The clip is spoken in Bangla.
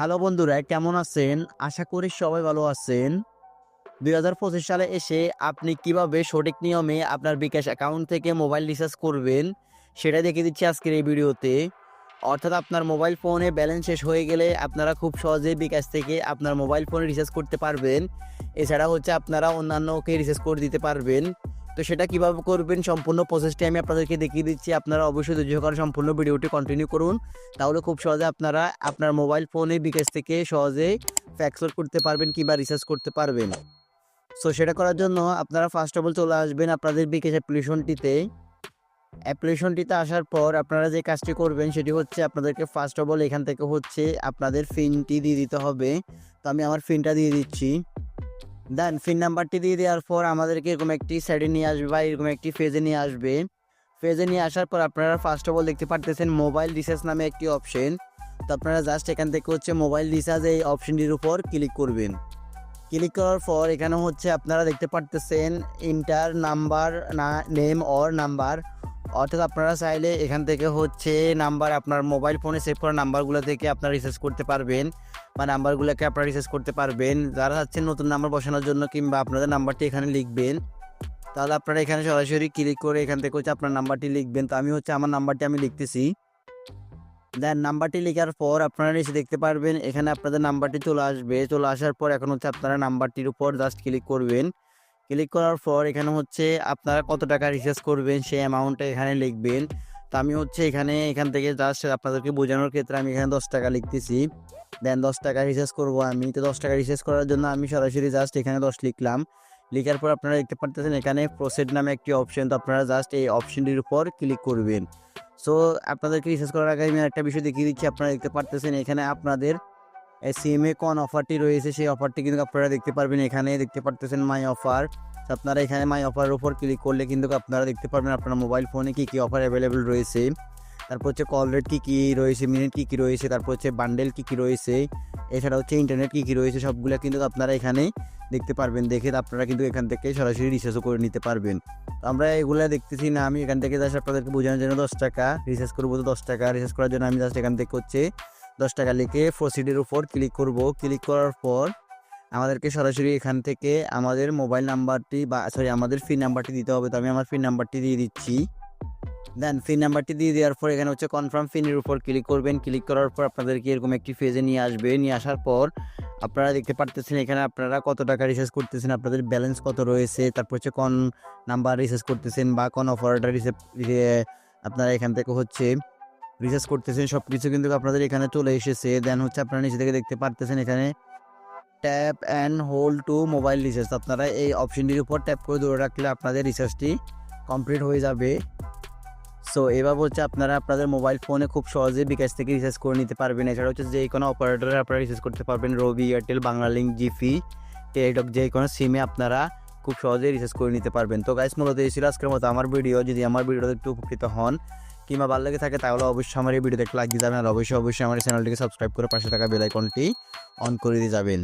হ্যালো বন্ধুরা, কেমন আছেন? আশা করি সবাই ভালো আছেন। দুই হাজার পঁচিশ সালে এসে আপনি কীভাবে সঠিক নিয়মে আপনার বিকাশ অ্যাকাউন্ট থেকে মোবাইল রিচার্জ করবেন সেটা দেখে দিচ্ছি আজকের এই ভিডিওতে। অর্থাৎ আপনার মোবাইল ফোনে ব্যালেন্স শেষ হয়ে গেলে আপনারা খুব সহজেই বিকাশ থেকে আপনার মোবাইল ফোনে রিচার্জ করতে পারবেন। এছাড়া হচ্ছে আপনারা অন্যান্যকে রিচার্জ করে দিতে পারবেন। তো সেটা কীভাবে করবেন? সম্পূর্ণ প্রসেসটি আমি আপনাদেরকে দেখিয়ে দিচ্ছি। আপনারা অবশ্যই ধৈর্য সহকারে সম্পূর্ণ ভিডিওটি কন্টিনিউ করুন। তাহলে খুব সহজে আপনারা আপনার মোবাইল ফোনে বিকাশ থেকে সহজে ফ্যাক্সর করতে পারবেন কিংবা রিচার্জ করতে পারবেন। সো সেটা করার জন্য আপনারা ফার্স্ট অফ অল চলে আসবেন আপনাদের বিকাশ অ্যাপ্লিকেশনটিতে অ্যাপ্লিকেশনটিতে আসার পর আপনারা যে কাজটি করবেন সেটি হচ্ছে আপনাদেরকে ফার্স্ট অফ অল এখান থেকে হচ্ছে আপনাদের ফিনটি দিয়ে দিতে হবে। তো আমি আমার ফিনটা দিয়ে দিচ্ছি। দেন ফিন নাম্বারটি দিয়ে দেওয়ার পর আমাদেরকে এরকম একটি সাইডে নিয়ে আসবে বা এরকম একটি ফেজে নিয়ে আসবে। ফেজে নিয়ে আসার পর আপনারা ফার্স্ট অফ অল দেখতে পারতেছেন মোবাইল রিচার্জ নামে একটি অপশন তো আপনারা জাস্ট এখান থেকে হচ্ছে মোবাইল রিচার্জ এই অপশনটির উপর ক্লিক করবেন। ক্লিক করার পর এখানে হচ্ছে আপনারা দেখতে পারতেছেন ইন্টার নাম্বার না নেম অর নাম্বার অর্থাৎ আপনারা চাইলে এখান থেকে হচ্ছে নাম্বার আপনার মোবাইল ফোনে সেভ করা নাম্বারগুলো থেকে আপনারা রিচার্জ করতে পারবেন বা নাম্বারগুলোকে আপনারা রিচার্জ করতে পারবেন। যারা চাচ্ছেন নতুন নাম্বার বসানোর জন্য কিংবা আপনাদের নাম্বারটি এখানে লিখবেন, তাহলে আপনারা এখানে সরাসরি ক্লিক করে এখান থেকে হচ্ছে আপনার নাম্বারটি লিখবেন। তো আমি হচ্ছে আমার নাম্বারটি আমি লিখতেছি। দেন নাম্বারটি লেখার পর আপনারা এসে দেখতে পারবেন, এখানে আপনাদের নাম্বারটি চলে আসবে। চলে আসার পর এখন হচ্ছে আপনারা নাম্বারটির উপর জাস্ট ক্লিক করবেন। ক্লিক করার পর এখানে হচ্ছে আপনারা কত টাকা রিচার্জ করবেন সেই অ্যামাউন্টটা এখানে লিখবেন। তো আমি হচ্ছে এখানে এখান থেকে জাস্ট আপনাদেরকে বোঝানোর ক্ষেত্রে আমি এখানে দশ টাকা লিখতেছি। দেন দশ টাকা রিচার্জ করব আমি। তো দশ টাকা রিচার্জ করার জন্য আমি সরাসরি জাস্ট এখানে দশ লিখলাম। লিখার পর আপনারা দেখতে পারতেছেন এখানে প্রসেড নামে একটি অপশন তো আপনারা জাস্ট এই অপশনটির উপর ক্লিক করবেন। সো আপনাদেরকে রিচার্জ করার আগে আমি একটা বিষয় দেখিয়ে দিচ্ছি। আপনারা দেখতে পারতেছেন এখানে আপনাদের সিমে কোন অফারটি রয়েছে, সেই অফারটি কিন্তু আপনারা দেখতে পারবেন এখানে। দেখতে পারতেছেন মাই অফার আপনারা এখানে মাই অফারের উপর ক্লিক করলে কিন্তু আপনারা দেখতে পারবেন আপনার মোবাইল ফোনে কী কী অফার অ্যাভেলেবেল রয়েছে। তারপর হচ্ছে কল রেট কী কী রয়েছে মিনিট কী কী রয়েছে, তারপর হচ্ছে বান্ডেল কী কী রয়েছে, এছাড়া হচ্ছে ইন্টারনেট কী কী রয়েছে, সবগুলো কিন্তু আপনারা এখানে দেখতে পারবেন। দেখে আপনারা কিন্তু এখান থেকে সরাসরি রিচার্জও করে নিতে পারবেন। তো আমরা এগুলো দেখতেছি না, আমি এখান থেকে জাস্ট আপনাদেরকে বোঝানোর জন্য দশ টাকা রিচার্জ করব তো দশ টাকা রিচার্জ করার জন্য আমি জাস্ট এখান থেকে হচ্ছে দশ টাকা লিখে প্রসিডের উপর ক্লিক করব। ক্লিক করার পর আমাদেরকে সরাসরি এখান থেকে আমাদের মোবাইল নাম্বারটি বা সরি আমাদের ফি নাম্বারটি দিতে হবে। তো আমি আমার ফি নাম্বারটি দিয়ে দিচ্ছি। দেন ফি নাম্বারটি দিয়ে দেওয়ার পর এখানে হচ্ছে কনফার্ম ফিনের উপর ক্লিক করবেন। ক্লিক করার পর আপনাদেরকে এরকম একটি ফেজে নিয়ে আসবে। নিয়ে আসার পর আপনারা দেখতে পারতেছেন এখানে আপনারা কত টাকা রিচার্জ করতেছেন, আপনাদের ব্যালেন্স কত রয়েছে, তারপর হচ্ছে কোন নাম্বার রিচার্জ করতেছেন বা কোন অফারটা রিসেভ আপনারা এখান থেকে হচ্ছে রিচার্জ করতেছেন সব কিছু কিন্তু আপনাদের এখানে চলে এসেছে। দেন হচ্ছে আপনারা নিচে থেকে দেখতে পারতেছেন এখানে tap and hold to mobile recharge আপনারা এই অপশনটির উপর ট্যাপ করে ধরে রাখলে আপনাদের রিচার্জটি কমপ্লিট হয়ে যাবে। সো এভাবে হচ্ছে আপনারা আপনাদের মোবাইল ফোনে খুব সহজে বিকাশ থেকে রিচার্জ করে নিতে পারবেন। এছাড়া হচ্ছে যে কোনো অপারেটরে আপনারা রিচার্জ করতে পারবেন। রবি এয়ারটেল বাংলালিঙ্ক জিফি টেলিটক যে কোনো সিমে আপনারা খুব সহজেই রিচার্জ করে নিতে পারবেন। তো গাইস মূলত এই ছিল আজকের মতো আমার ভিডিও যদি আমার ভিডিওতে একটু উপকৃত হন কিংবা ভালো লেগে থাকে তাহলে অবশ্যই আমার এই একটা লাইক দিয়ে যাবেন। আর অবশ্যই অবশ্যই আমার চ্যানেলটিকে সাবস্ক্রাইব করে পাশে থাকা বেলাইকনটি অন করে দিয়ে যাবেন।